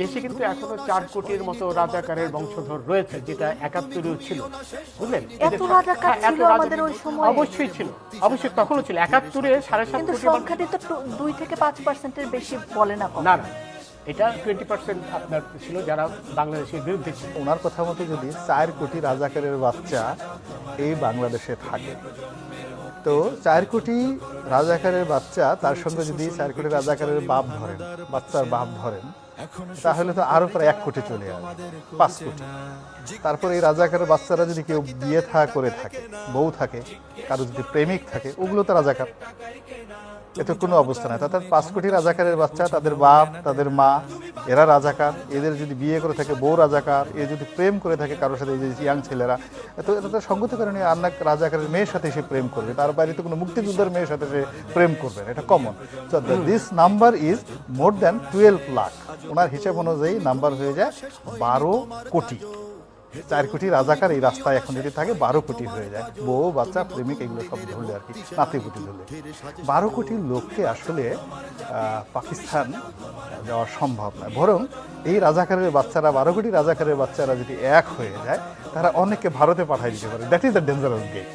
দেশে কিন্তু এখনও চার কোটির মতো রাজাকারের বংশধর রয়েছে যেটা একাত্তরেও ছিল। বুঝলেন? এত রাজাকার ছিল আমাদের ওই সময়ে? অবশ্যই ছিল অবশ্যই তখনও ছিল। একাত্তরে সাড়ে সাত কোটি সংখ্যাটি তো দুই থেকে পাঁচ পার্সেন্টের বেশি বলে না কখনো। না না। এটা টোয়েন্টি পার্সেন্ট আপনার ছিল যারা বাংলাদেশের বিরুদ্ধে ছিল। ওনার কথা মতো যদি চার কোটি রাজাকারের বাচ্চা এই বাংলাদেশে থাকে তো চার কোটি রাজাকারের বাচ্চা, তার সঙ্গে যদি চার কোটি রাজাকারের বাপ ধরেন, বাচ্চার বাপ ধরেন, তাহলে তো আরও প্রায় এক কোটি চলে আসবে, পাঁচ কোটি। তারপরে এই রাজাকারের বাচ্চারা যদি কেউ বিয়ে থা করে থাকে, বউ থাকে, কারও যদি প্রেমিক থাকে, ওগুলো তো রাজাকার। এতে কোনো অবস্থা নাই। অর্থাৎ পাঁচ কোটি রাজাকারের বাচ্চা, তাদের বাপ, তাদের মা এরা রাজাকার, এদের যদি বিয়ে করে থাকে, বউ রাজাকার, এ যদি প্রেম করে থাকে কারোর সাথে, এই যে ইয়াং ছেলেরা তো এটা তো সঙ্গত কারণে আন্না রাজাকারের মেয়ের সাথে সে প্রেম করবে। তার বাইরে তো কোনো মুক্তিযুদ্ধের মেয়ের সাথে সে প্রেম করবে এটা common so this number is more than twelve lakh ওনার হিসাব অনুযায়ী নাম্বার হয়ে যায় বারো কোটি। চার কোটি রাজাকার এই রাস্তায় এখন যদি থাকে বারো কোটি হয়ে যায়। বউ, বাচ্চা, প্রেমিক, এগুলো সব ধরলে আর কি নাতিপুটি ধরলে। বারো কোটি লোককে আসলে পাকিস্তান যাওয়া সম্ভব নয়। বরং এই রাজাকারের বাচ্চারা বারো কোটি রাজাকারের বাচ্চারা যদি এক হয়ে যায়, তারা অনেককে ভারতে পাঠিয়ে দিতে পারে। That is the dangerous game